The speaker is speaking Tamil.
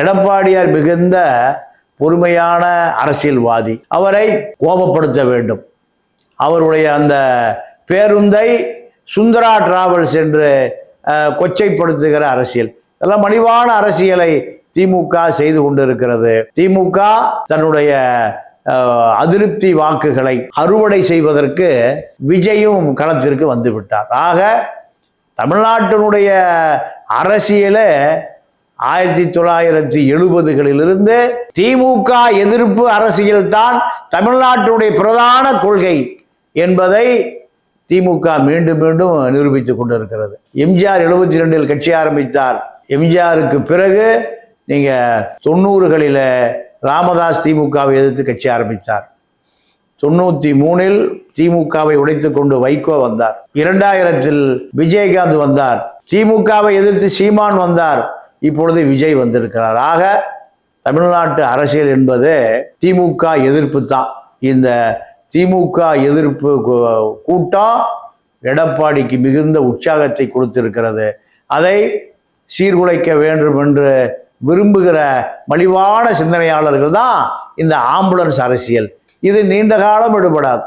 எடப்பாடியார் மிகுந்த பொறுமையான அரசியல்வாதி. அவரை கோபப்படுத்த வேண்டும். அவருடைய அந்த பேருந்தை சுந்தரா டிராவல்ஸ் என்று கொச்சைப்படுத்துகிற அரசியல். இதெல்லாம் மலிவான அரசியலை திமுக செய்து கொண்டிருக்கிறது. திமுக தன்னுடைய அதிருப்தி வாக்குகளை அறுவடை செய்வதற்கு விஜயும் களத்திற்கு வந்துவிட்டார். ஆக தமிழ்நாட்டினுடைய அரசியலே ஆயிரத்தி தொள்ளாயிரத்தி எழுபதுகளிலிருந்து திமுக எதிர்ப்பு அரசியல் தான் தமிழ்நாட்டுடைய பிரதான கொள்கை என்பதை திமுக மீண்டும் மீண்டும் நிரூபித்துக் கொண்டிருக்கிறது. எம்ஜிஆர் எழுபத்தி ரெண்டில் கட்சி ஆரம்பித்தார். எம்ஜிஆருக்கு பிறகு நீங்க தொண்ணூறுகளில் ராமதாஸ் திமுகவை எதிர்த்து கட்சி ஆரம்பித்தார். தொண்ணூத்தி மூணில் திமுகவை உடைத்துக் கொண்டு வைகோ வந்தார். இரண்டாயிரத்தில் விஜயகாந்த் வந்தார். திமுகவை எதிர்த்து சீமான் வந்தார். இப்பொழுது விஜய் வந்திருக்கிறார். ஆக தமிழ்நாட்டு அரசியல் என்பது திமுக எதிர்ப்பு தான். இந்த திமுக எதிர்ப்பு கூட்டம் எடப்பாடிக்கு மிகுந்த உற்சாகத்தை கொடுத்திருக்கிறது. அதை சீர்குலைக்க வேண்டும் என்று விரும்புகிற மலிவான சிந்தனையாளர்கள் தான் இந்த ஆம்புலன்ஸ் அரசியல். இது நீண்ட காலம் விடுபடாது